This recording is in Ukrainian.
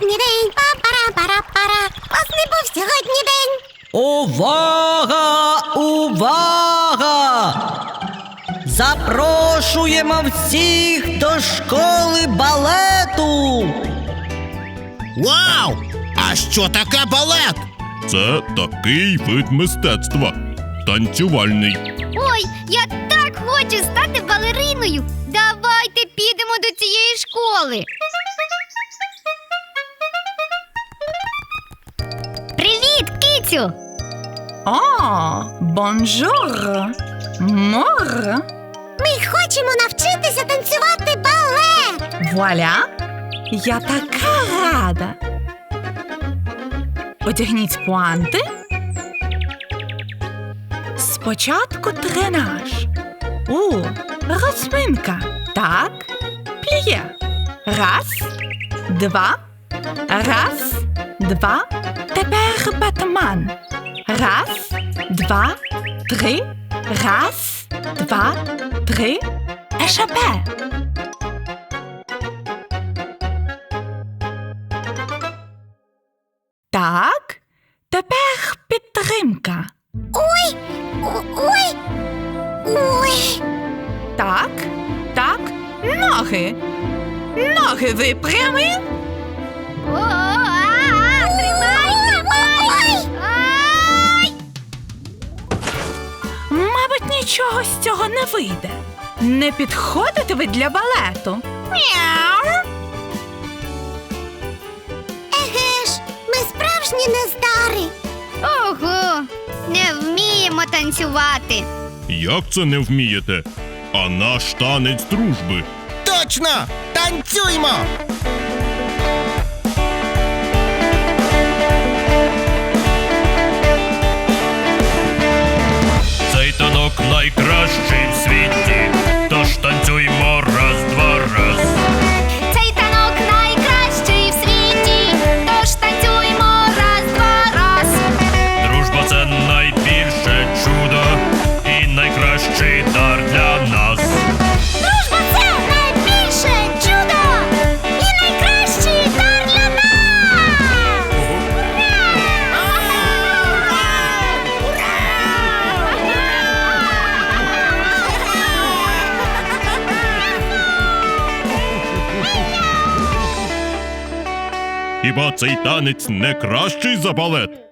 сьогодні день. Па-пара-пара-пара. Класний був сьогодні день. Увага! Увага! Запрошуємо всіх до школи балету. Вау! А що таке балет? Це такий вид мистецтва. Танцювальний. Ой, я так хочу стати балериною. Давайте підемо до цієї школи. Привіт! О, бонжур! Мор! Ми хочемо навчитися танцювати балет. Вуаля! Я така рада. Одягніть пуанти. Спочатку тренаж. У, розминка. Так. Пліє. Раз, два. Раз, два. Батман. Раз, два, три. Раз, два, три. Ешапе. Так, тепер підтримка. Ой, ой, ой. Так, так, ноги. Ноги випрями. О, нічого з цього не вийде. Не підходите ви для балету. Мяу. Еге ж, ми справжні нездари. Ого, не вміємо танцювати. Як це не вмієте? А наш танець дружби. Точно! Танцюймо! Хіба цей танець не кращий за балет?